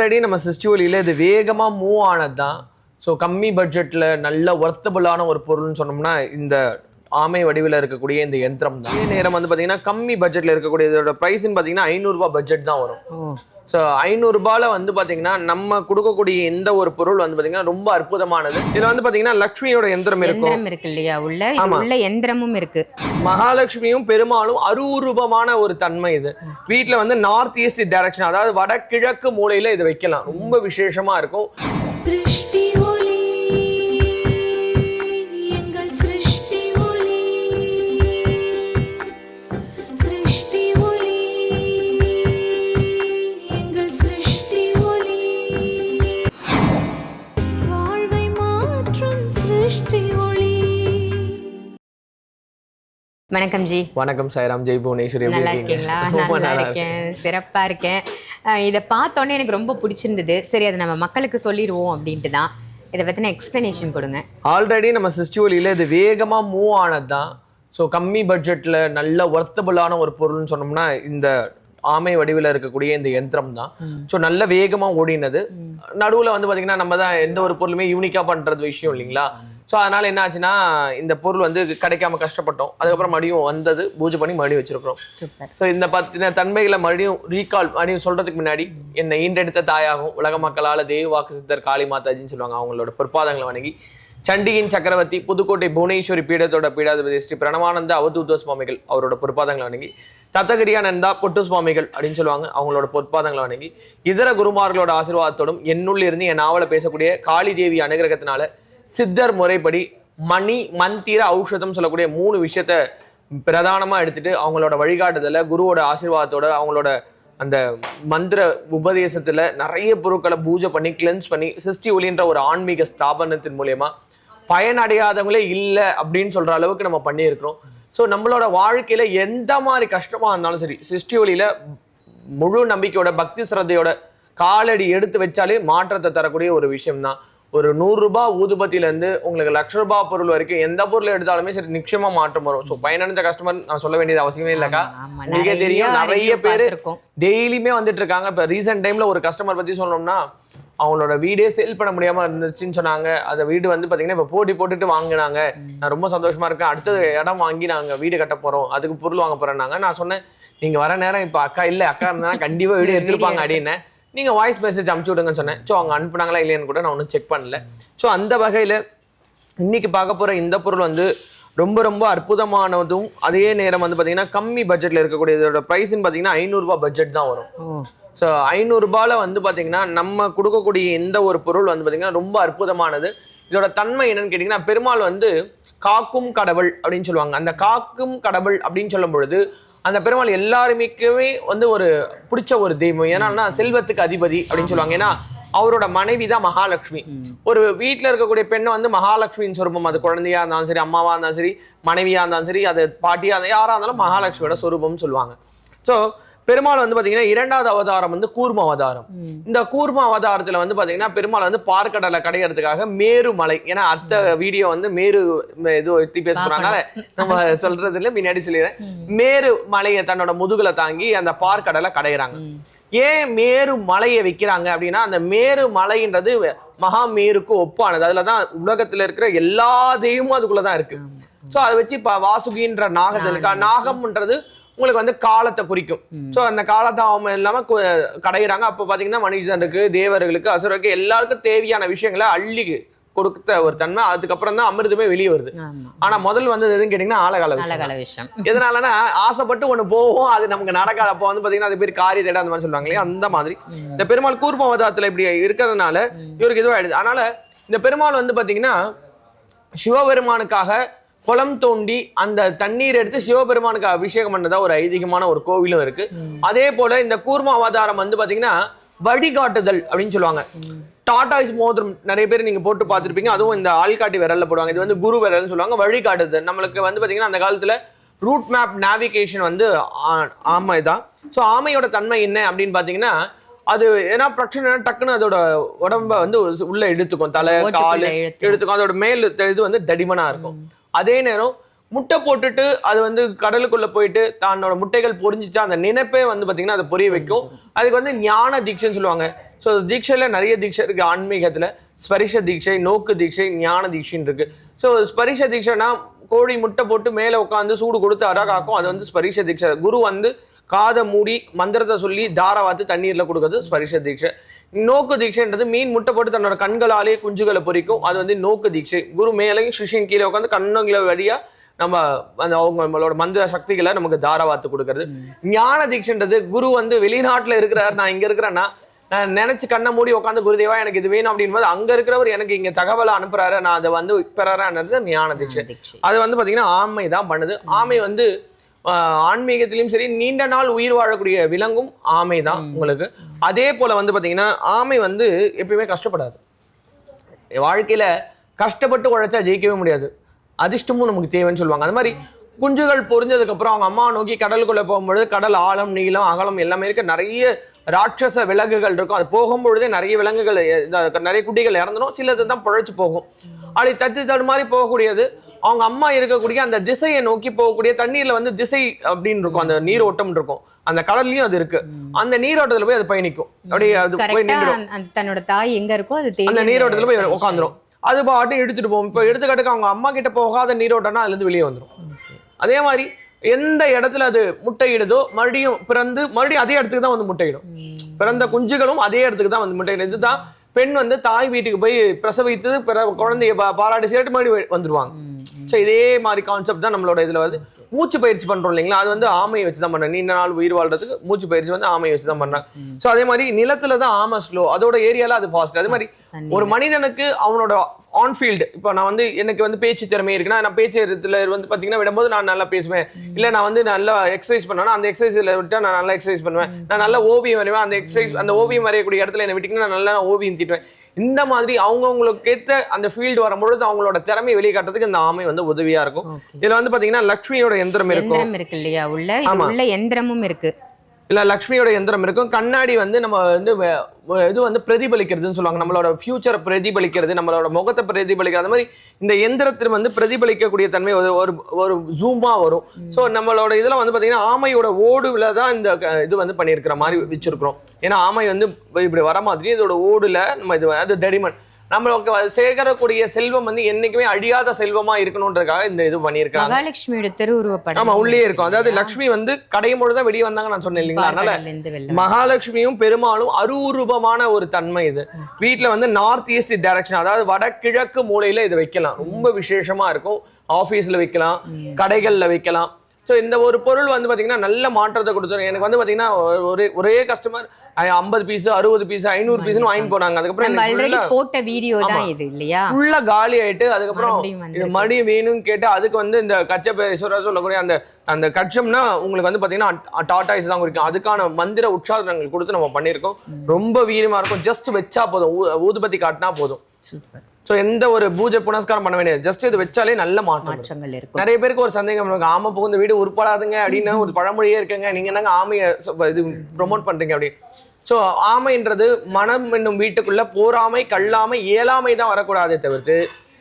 Already நம்ம சிஸ்டிவலியில் இது வேகமாக மூவ் ஆனது தான் ஸோ கம்மி பட்ஜெட்டில் நல்ல ஒர்த்தபுளான ஒரு பொருள்னு சொன்னோம்னா இந்த ஆமை வடிவில் இருக்கக்கூடிய இந்த யந்திரம் தான் அதே நேரம் வந்து பார்த்தீங்கன்னா கம்மி பட்ஜெட்டில் இருக்கக்கூடிய இதோட ப்ரைஸ்ன்னு பார்த்தீங்கன்னா ஐநூறுரூபா பட்ஜெட் தான் வரும். ஸோ ஐநூறுரூபால வந்து பார்த்தீங்கன்னா நம்ம கொடுக்கக்கூடிய எந்த ஒரு பொருள் வந்து பார்த்தீங்கன்னா ரொம்ப அற்புதமானது. இதில் வந்து பார்த்தீங்கன்னா லக்ஷ்மியோட யந்திரம் இருக்கும். எந்திரம் இருக்கு இல்லையா? உள்ள எந்திரமும் இருக்கு. மகாலட்சுமியும் பெருமாளும் அரூரூபமான ஒரு தன்மை இது. வீட்ல வந்து நார்த் ஈஸ்ட் டைரக்ஷன் அதாவது வடகிழக்கு மூலையில இதை வைக்கலாம். ரொம்ப விசேஷமா இருக்கும். வணக்கம் ஜி. வணக்கம் சாய்ராம். ஜெய் புவனேஸ்வரி நல்லா இருக்கீங்க? இருக்கீங்களா? நல்லா இருக்கேன். சிறப்பா இருக்கேன். இதை பார்த்தோன்னே எனக்கு ரொம்ப பிடிச்சிருந்தது. சரி அதை நம்ம மக்களுக்கு சொல்லிடுவோம் அப்படின்ட்டு தான். இதை பத்தின எக்ஸ்பிளனேஷன் கொடுங்க. ஆல்ரெடி நம்ம சிஸ்டிவலியில் இது வேகமாக மூவ் ஆனது தான் ஸோ கம்மி பட்ஜெட்டில் நல்ல ஒர்த்தபுளான ஒரு பொருள்னு சொன்னோம்னா இந்த ஆமை வடிவில் இருக்கக்கூடிய இந்த யந்திரம் தான் ஸோ நல்ல வேகமாக ஓடினது. நடுவில் வந்து பார்த்தீங்கன்னா நம்ம தான் எந்த ஒரு பொருளுமே யூனிக்காக பண்ணுறது விஷயம் இல்லைங்களா? ஸோ அதனால என்ன ஆச்சுன்னா இந்த பொருள் வந்து கிடைக்காம கஷ்டப்பட்டோம். அதுக்கப்புறம் மறுபடியும் வந்தது பூஜை பண்ணி மறுபடியும் வச்சிருக்கிறோம். ஸோ இந்த பத்தின தன்மைகளை மறுபடியும் ரீகால் மறுபடியும் சொல்றதுக்கு முன்னாடி என்னை ஈண்டெடுத்த தாயாகும் உலக மக்களால் தேவ வாக்கு சித்தர் காளி மாதாஜின்னு சொல்லுவாங்க அவங்களோட பொற்பாதங்களை வணங்கி சண்டிகின் சக்கரவர்த்தி புதுக்கோட்டை புவனேஸ்வரி பீடத்தோட பீடாதிபதி ஸ்ரீ பிரணவானந்த அவதூத சுவாமிகள் அவரோட பொற்பாதங்களை வணங்கி தத்தகிரியானந்தா பொட்டு சுவாமிகள் அப்படின்னு சொல்லுவாங்க அவங்களோட பொற்பாதங்களை வணங்கி இதர குருமார்களோட ஆசீர்வாதத்தோடும் என்னுள்ள இருந்து என் நாவலை பேசக்கூடிய காளி தேவி அனுகிரகத்தினால சித்தர் முறைப்படி மணி மந்திர ஔஷதம் சொல்லக்கூடிய மூணு விஷயத்த பிரதானமாக எடுத்துட்டு அவங்களோட வழிகாட்டுதல குருவோட ஆசீர்வாதத்தோட அவங்களோட அந்த மந்திர உபதேசத்தில் நிறைய பொருட்களை பூஜை பண்ணி கிளென்ஸ் பண்ணி சிருஷ்டி ஒளின்ற ஒரு ஆன்மீக ஸ்தாபனத்தின் மூலயமா பயனடையாதவங்களே இல்லை அப்படின்னு சொல்கிற அளவுக்கு நம்ம பண்ணியிருக்கிறோம். ஸோ நம்மளோட வாழ்க்கையில் எந்த மாதிரி கஷ்டமாக இருந்தாலும் சரி சிருஷ்டி ஒளியில முழு நம்பிக்கையோட பக்தி சிரத்தையோட காலடி எடுத்து வச்சாலே மாற்றத்தை தரக்கூடிய ஒரு விஷயம் தான் ஒரு நூறு ரூபாய் ஊதுபத்தில இருந்து உங்களுக்கு லட்ச ரூபாய் பொருள் வரைக்கும் எந்த பொருள் எடுத்தாலுமே சரி நிச்சயமா மாற்றம் வரும். ஸோ பயனடைஞ்ச கஸ்டமர் நான் சொல்ல வேண்டியது அவசியமே இல்லைக்கா. உங்களுக்கே தெரியும் நிறைய பேர். டெய்லியுமே வந்துட்டு இருக்காங்க. இப்போ ரீசெண்ட் டைம்ல ஒரு கஸ்டமர் பத்தி சொல்லணும்னா அவங்களோட வீடே சேல் பண்ண முடியாம இருந்துச்சுன்னு சொன்னாங்க. அந்த வீடு வந்து பாத்தீங்கன்னா இப்போ போட்டி போட்டுட்டு வாங்கினாங்க. நான் ரொம்ப சந்தோஷமா இருக்கேன். அடுத்தது இடம் வாங்கி நாங்க வீடு கட்ட போறோம். அதுக்கு பொருள் வாங்க போறேன்னாங்க. நான் சொன்னேன் நீங்க வர நேரம் இப்போ அக்கா இல்ல அக்கா இருந்தா கண்டிப்பா வீடு எடுத்திருப்பாங்க அப்படின்னு. நீங்க வாய்ஸ் மெசேஜ் அனுப்பிச்சு விடுங்கன்னு சொன்னேன். ஸோ அவங்க அனுப்புனாங்களா இல்லையான்னு கூட நான் ஒன்றும் செக் பண்ணல. ஸோ அந்த வகையில இன்னைக்கு பார்க்க போற இந்த பொருள் வந்து ரொம்ப ரொம்ப அற்புதமானதும் அதே நேரம் வந்து பாத்தீங்கன்னா கம்மி பட்ஜெட்ல இருக்கக்கூடிய இதோட ப்ரைஸ்ன்னு பாத்தீங்கன்னா ஐநூறுரூபா பட்ஜெட் தான் வரும். ஸோ ஐநூறுரூபால வந்து பாத்தீங்கன்னா நம்ம கொடுக்கக்கூடிய எந்த ஒரு பொருள் வந்து பாத்தீங்கன்னா ரொம்ப அற்புதமானது. இதோட தன்மை என்னன்னு கேட்டிங்கன்னா பெருமாள் வந்து காக்கும் கடவுள் அப்படின்னு சொல்லுவாங்க. அந்த காக்கும் கடவுள் அப்படின்னு சொல்லும் பொழுது அந்த பெருமாள் எல்லாருமேக்குமே வந்து ஒரு பிடிச்ச ஒரு தெய்வம். ஏன்னா செல்வத்துக்கு அதிபதி அப்படின்னு சொல்லுவாங்க. ஏன்னா அவரோட மனைவி தான் மகாலட்சுமி. ஒரு வீட்டில் இருக்கக்கூடிய பெண்ணை வந்து மகாலட்சுமியின் சொரூபம். அது குழந்தையா இருந்தாலும் சரி அம்மாவா இருந்தாலும் சரி மனைவியா இருந்தாலும் சரி அது பாட்டியா இருந்தாலும் யாரா இருந்தாலும் மகாலட்சுமியோட சொரூபம்னு சொல்லுவாங்க. ஸோ பெருமாள் வந்து பாத்தீங்கன்னா இரண்டாவது அவதாரம் வந்து கூர்ம அவதாரம். இந்த கூர்ம அவதாரத்துல வந்து பாத்தீங்கன்னா பெருமாள் வந்து பார்க்கடலை கடையறதுக்காக மேரு மலை ஏன்னா அடுத்த வீடியோ வந்து மேரு இது எத்தி பேச போறதுனால நம்ம சொல்றது இல்ல முன்னாடி சொல்லிடுறேன். மேரு மலையை தன்னோட முதுகுல தாங்கி அந்த பார்க்கடலை கடையிறாங்க. ஏன் மேரு மலையை வைக்கிறாங்க அப்படின்னா அந்த மேரு மலைன்றது மகா மேருக்கு ஒப்பானது. அதுல தான் உலகத்துல இருக்கிற எல்லா தெய்வமும் அதுக்குள்ள தான் இருக்கு சோ அதை வச்சு இப்ப வாசுகின்ற நாகத்தில் இருக்கா. நாகம்ன்றது உங்களுக்கு வந்து காலத்தை குறிக்கும். சோ அந்த காலதாமம் இல்லாம கு- கடையிறாங்க. அப்ப பாத்தீங்கன்னா மனிதனுக்கு தேவர்களுக்கு அசுரருக்கு எல்லாருக்கும் தேவையான விஷயங்களை அள்ளி கொடுத்த ஒரு தன்மை. அதுக்கப்புறம் தான் அமிர்தமே வெளியே வருது. ஆனா முதல் வந்தது எதுன்னு கேட்டீங்கன்னா ஆழகால விஷயம். அழகால விஷயம். எதனாலனா ஆசைப்பட்டு ஒண்ணு போகும் அது நமக்கு நடக்காது. அப்போ வந்து பாத்தீங்கன்னா அது பேர் காரிய தேட அந்த மாதிரி சொல்லுவாங்க இல்லையா? அந்த மாதிரி. இந்த பெருமாள் கூர்ம அவதாரத்துல இப்படி இருக்கிறதுனால இவருக்கு இதுவாயிடுது அதனால இந்த பெருமாள் வந்து பாத்தீங்கன்னா சிவபெருமானுக்காக குளம் தோண்டி அந்த தண்ணீர் எடுத்து சிவபெருமானுக்கு அபிஷேகம் பண்ணதா ஒரு ஐதீகமான ஒரு கோவிலும் இருக்கு. அதே போல இந்த கூர்ம அவதாரம் வந்து பாத்தீங்கன்னா வழிகாட்டுதல் அப்படின்னு சொல்லுவாங்க. டாடாய்ஸ் மோதிரம். நிறைய பேர் நீங்க போட்டு பார்த்திருப்பீங்க. அதுவும் இந்த ஆள்காட்டி விரல்ல போடுவாங்க. இது வந்து குரு விரல்னு சொல்லுவாங்க. வழிகாட்டுதல். நம்மளுக்கு வந்து பாத்தீங்கன்னா அந்த காலத்துல ரூட் மேப் நேவிகேஷன் வந்து ஆமை தான் ஸோ ஆமையோட தன்மை என்ன அப்படின்னு பாத்தீங்கன்னா அது ஏன்னா பிரச்சனை டக்குன்னு அதோட உடம்ப வந்து உள்ள இழுத்துக்கும். தலை கால் இழுத்துரும். எடுத்துக்கும் அதோட மேல் இது வந்து தடிமனா இருக்கும். அதே நேரம் முட்டை போட்டுட்டு அது வந்து கடலுக்குள்ள போயிட்டு தன்னோட முட்டைகள் பொரிஞ்சிச்சா அந்த நினைப்பே வந்து பார்த்திங்கன்னா அதை பொரிய வைக்கும். அதுக்கு வந்து ஞான தீட்சைன்னு சொல்லுவாங்க. ஸோ தீட்சையில் நிறைய தீட்சை இருக்குது ஆன்மீகத்தில் ஸ்பரிஷ தீட்சை நோக்கு தீட்சை ஞான தீட்சைன்னு இருக்குது ஸோ ஸ்பரிஷ தீட்சைனா கோழி முட்டை போட்டு மேலே உட்காந்து சூடு கொடுத்து அழகாக்கும் அது வந்து ஸ்பரிஷ தீட்சை. குரு வந்து காதை மூடி மந்திரத்தை சொல்லி தாரை வாத்து தண்ணீரில் கொடுக்கறது ஸ்பரிஷ தீட்சை. நோக்கு தீட்சைன்றது மீன் முட்டை போட்டு தன்னோட கண்களாலே குஞ்சுகளை பொரிக்கும் அது வந்து நோக்கு தீட்சை. குரு மேலையும் சிஷியன் கீழே உட்காந்து கண்ணுங்களை வழியா நம்ம அந்த அவங்க நம்மளோட மந்திர சக்திகளை நமக்கு தாராவாத்து கொடுக்கறது. ஞான தீட்சைன்றது குரு வந்து வெளிநாட்டுல இருக்கிறார் நான் இங்க இருக்கிறேன்னா நான் நினைச்சு கண்ணை மூடி உட்காந்து குருதேவா எனக்கு இது வேணும் அப்படின் போது அங்க இருக்கிறவர் எனக்கு இங்க தகவலை அனுப்புறாரு நான் அதை வந்து பெறாருன்றது ஞான தீட்சை. அது வந்து பாத்தீங்கன்னா ஆமை தான் பண்ணுது. ஆமை வந்து ஆஹ், ஆன்மீகத்திலும் சரி நீண்ட நாள் உயிர் வாழக்கூடிய விலங்கும் ஆமை தான் உங்களுக்கு. அதே போல் வந்து பார்த்திங்கன்னா ஆமை வந்து எப்பயுமே கஷ்டப்படாது. வாழ்க்கையில் கஷ்டப்பட்டு உழைச்சா ஜெயிக்கவே முடியாது. அதிர்ஷ்டமும் நமக்கு தேவைன்னு சொல்லுவாங்க. அது மாதிரி குஞ்சுகள் பொறிஞ்சதுக்கப்புறம் அவங்க அம்மா நோக்கி கடலுக்குள்ளே போகும்பொழுது கடல் ஆழம் நீளம் அகலம் எல்லாமே இருக்கு. நிறைய ராட்சச விலங்குகள் இருக்கும். அது போகும்பொழுதே நிறைய விலங்குகள் நிறைய குட்டிகள் இறந்துடும் சிலது தான் பிழைச்சி போகும். அப்படி தட்டு தடு மாதிரி போகக்கூடியது அவங்க அம்மா இருக்கக்கூடிய அந்த திசையை நோக்கி போகக்கூடிய தண்ணீர்ல வந்து திசை அப்படின்னு இருக்கும். அந்த நீரோட்டம் இருக்கும். அந்த கடல்லயும் அது இருக்கு. அந்த நீரோட்டத்துல போய் அது பயணிக்கும் அப்படியே அது போய் நின்றுடும். தன்னோட தாய் எங்க இருக்கோ அது அந்த நீரோட்டத்துல போய் உட்காந்துரும் அது பாட்டு எடுத்துட்டு போகும். இப்போ எடுத்துக்காட்டுக்கு அவங்க அம்மா கிட்ட போகாத நீரோட்டம்னா அதுல இருந்து வெளியே வந்துரும். அதே மாதிரி எந்த இடத்துல அது முட்டையிடுதோ மறுபடியும் பிறந்து மறுபடியும் அதே இடத்துக்கு தான் வந்து முட்டையிடும். பிறந்த குஞ்சுகளும் அதே இடத்துக்கு தான் வந்து முட்டையிடும். இதுதான் பெண் வந்து தாய் வீட்டுக்கு போய் பிரசவித்து பிற குழந்தைய பாராட்டி சேர்த்து மறுபடியும் வந்துருவாங்க. ஸோ இதே மாதிரி கான்செப்ட் தான் நம்மளோட இதுல வந்து மூச்சு பயிற்சி பண்றோம் இல்லைங்களா? அது வந்து ஆமையை வச்சு தான் பண்றாங்க. நீண்ட நாள் உயிர் வாழ்றதுக்கு மூச்சு பயிற்சி வந்து ஆமையை வச்சு தான் பண்றாங்க. ஸோ அதே மாதிரி நிலத்துல தான் ஆமை ஸ்லோ அதோட ஏரியால அது ஃபாஸ்ட் அதே மாதிரி ஒரு மனிதனுக்கு அவனோட ஆன் ஃபீல்டு இப்போ நான் வந்து எனக்கு வந்து பேச்சு திறமை இருக்குன்னா நான் பேச்சு வந்து பார்த்தீங்கன்னா விடும்போது நான் நல்லா பேசுவேன். இல்லை நான் வந்து நல்லா எக்ஸசைஸ் பண்ணுவேன்னா அந்த எக்ஸசைஸில் விட்டு நான் நல்லா எக்ஸசைஸ் பண்ணுவேன். நான் நல்லா ஓவியம் வரைவேன். அந்த எக்ஸசைஸ் அந்த ஓவியம் வரையக்கூடிய இடத்துல என்னை விட்டிங்கன்னா நான் நல்லா ஓவியம் தீட்டுவேன். இந்த மாதிரி அவங்கவுங்களுக்கு ஏற்ற அந்த ஃபீல்டு வரும்பொழுது அவங்களோட திறமையை வெளியே காட்டுறதுக்கு இந்த ஆமை வந்து உதவியா இருக்கும். இதுல வந்து பாத்தீங்கன்னா லக்ஷ்மியோட எந்திரம் இருக்கும். இருக்கு இல்லையா? உள்ள. உள்ள எந்திரமும் இருக்கு. இல்ல லக்ஷ்மியோட எந்திரம் இருக்கும். கண்ணாடி வந்து நம்ம வந்து இது வந்து பிரதிபலிக்கிறதுன்னு சொல்லுவாங்க. நம்மளோட ஃபியூச்சரை பிரதிபலிக்கிறது நம்மளோட முகத்தை பிரதிபலிக்கிறது அந்த மாதிரி இந்த எந்திரத்தில் வந்து பிரதிபலிக்கக்கூடிய தன்மை ஒரு ஒரு ஒரு ஜூமா வரும். ஸோ நம்மளோட இதுல வந்து பாத்தீங்கன்னா ஆமையோட ஓடுல தான் இந்த இது வந்து பண்ணியிருக்கிற மாதிரி வச்சிருக்கிறோம். ஏன்னா ஆமை வந்து இப்படி வர மாதிரி இதோட ஓடுல நம்ம இது அது தடிமன் நம்மளுக்கு சேர்க்கக்கூடிய செல்வம் வந்து என்னைக்குமே அழியாத செல்வமா இருக்கணுன்றதுக்காக இந்த இது பண்ணியிருக்காங்க. மகாலட்சுமியோட திருவுருவப்படம் ஆமா உள்ளே இருக்கும். அதாவது லக்ஷ்மி வந்து கடையும் பொழுது தான் வெளியே வந்தாங்க நான் சொன்னேன் இல்லைங்களா? அதனால மகாலட்சுமியும் பெருமாளும் அரூரூபமான ஒரு தன்மை இது. வீட்ல வந்து நார்த் ஈஸ்ட் டைரக்ஷன் அதாவது வடகிழக்கு மூலையில இதை வைக்கலாம். ரொம்ப விசேஷமா இருக்கும். ஆபீஸ்ல வைக்கலாம். கடைகள்ல வைக்கலாம். ஸோ இந்த ஒரு பொருள் வந்து பாத்தீங்கன்னா நல்ல மாற்றத்தை கொடுத்துரும். எனக்கு வந்து பாத்தீங்கன்னா ஒரே ஒரே கஸ்டமர் ஐம்பது பீஸ் அறுபது பீஸ் ஐநூறு பீஸ்னு வாங்கி போனாங்க. அதுக்கப்புறம் போட்ட வீடியோ தான். இது இல்லையா? ஃபுல்லா காலி ஆயிட்டு அதுக்கப்புறம் இது. மறுபடியும் வேணும்னு கேட்டு அதுக்கு வந்து இந்த கச்சபேஸ்வரர் சொல்லக்கூடிய அந்த அந்த கச்சம்னா உங்களுக்கு வந்து பாத்தீங்கன்னா டாட்டாய்ஸ் தான் குறிக்கும் அதுக்கான மந்திர உற்சாகங்கள் கொடுத்து நம்ம பண்ணியிருக்கோம். ரொம்ப வீரமா இருக்கும். ஜஸ்ட் வச்சா போதும். ஊதுபத்தி காட்டினா போதும். சூப்பர். ஸோ எந்த ஒரு பூஜை புனஸ்காரம் பண்ண வேண்டியது. ஜஸ்ட் இது வச்சாலே நல்ல. மாற்றங்கள் இருக்கும் நிறைய பேருக்கு ஒரு சந்தேகம் இருக்கு ஆமை புகுந்த வீடு உருப்படாதுங்க அப்படின்னு ஒரு பழமொழியே இருக்குங்க. நீங்க என்னங்க ஆமையை இது ப்ரொமோட் பண்றீங்க அப்படின்னு. ஸோ ஆமைன்றது மனம் என்னும் வீட்டுக்குள்ள போராமை கல்லாமை இயலாமை தான் வரக்கூடாதே தவிர்த்து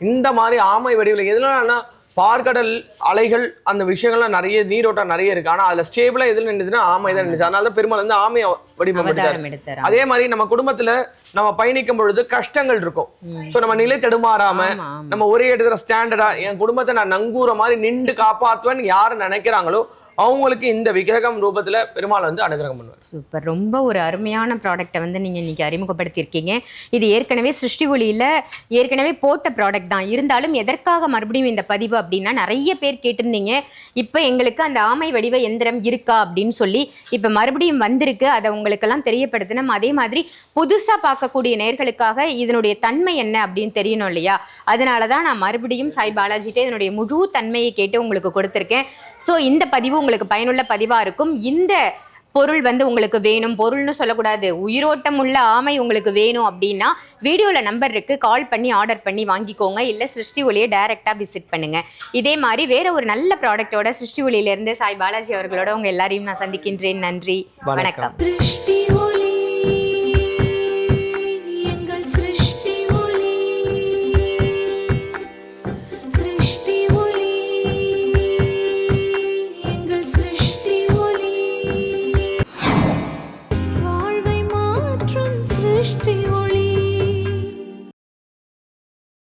இந்த மாதிரி ஆமை வடிவில் எதுனா பார்க்கடல் அலைகள் அந்த விஷயங்கள்லாம் நிறைய நீரோட்டம் நிறைய இருக்கு. ஆனா அதுல ஸ்டேபிளா எதுல நின்றுச்சுன்னா ஆமை தான் நின்றுச்சு. அதனால தான் பெருமாள் வந்து ஆமையை எடுத்தாரா. அதே மாதிரி நம்ம குடும்பத்துல நம்ம பயணிக்கும் பொழுது கஷ்டங்கள் இருக்கும். சோ நம்ம நிலை தடுமாறாம நம்ம ஒரே இடத்துல ஸ்டாண்டர்டா என் குடும்பத்தை நான் நங்கூர மாதிரி நின்று காப்பாத்துவேன்னு யாரு நினைக்கிறாங்களோ அவங்களுக்கு இந்த விக்கிரகம் ரூபத்துல பெருமாள் வந்து அனுகிரகம் பண்ணுவார். சூப்பர். ரொம்ப ஒரு அருமையான ப்ராடக்ட்டை வந்து நீங்கள் இன்னைக்கு அறிமுகப்படுத்தியிருக்கீங்க. இது ஏற்கனவே சிருஷ்டி ஒளியில் ஏற்கனவே போட்ட ப்ராடக்ட் தான். இருந்தாலும் எதற்காக மறுபடியும் இந்த பதிவு அப்படின்னா நிறைய பேர் கேட்டிருந்தீங்க. இப்போ எங்களுக்கு அந்த ஆமை வடிவ எந்திரம் இருக்கா அப்படின்னு சொல்லி இப்போ மறுபடியும் வந்திருக்கு. அதை உங்களுக்கெல்லாம் தெரியப்படுத்தினோம் அதே மாதிரி புதுசாக பார்க்கக்கூடிய நேர்களுக்காக இதனுடைய தன்மை என்ன அப்படின்னு தெரியணும் இல்லையா? அதனால தான் நான் மறுபடியும் சாய் பாலாஜிட்டே இதனுடைய முழு தன்மையை கேட்டு உங்களுக்கு கொடுத்துருக்கேன். ஸோ இந்த பதிவு உங்களுக்கு பயனுள்ள பதிவாக இருக்கும். இந்த பொருள் வந்து உங்களுக்கு வேணும். பொருள்னு சொல்லக்கூடாது. உயிரோட்டம் உள்ள ஆமை உங்களுக்கு வேணும் அப்படின்னா வீடியோவில் நம்பர் இருக்குது கால் பண்ணி ஆர்டர் பண்ணி வாங்கிக்கோங்க. இல்லை சிருஷ்டி ஒலியை டைரெக்டாக விசிட் பண்ணுங்கள் இதே மாதிரி வேறு ஒரு நல்ல ப்ராடக்டோட சிருஷ்டி ஒளியிலேருந்து சாய் பாலாஜி அவர்களோட உங்கள் எல்லாரையும் நான் சந்திக்கின்றேன். நன்றி. வணக்கம்.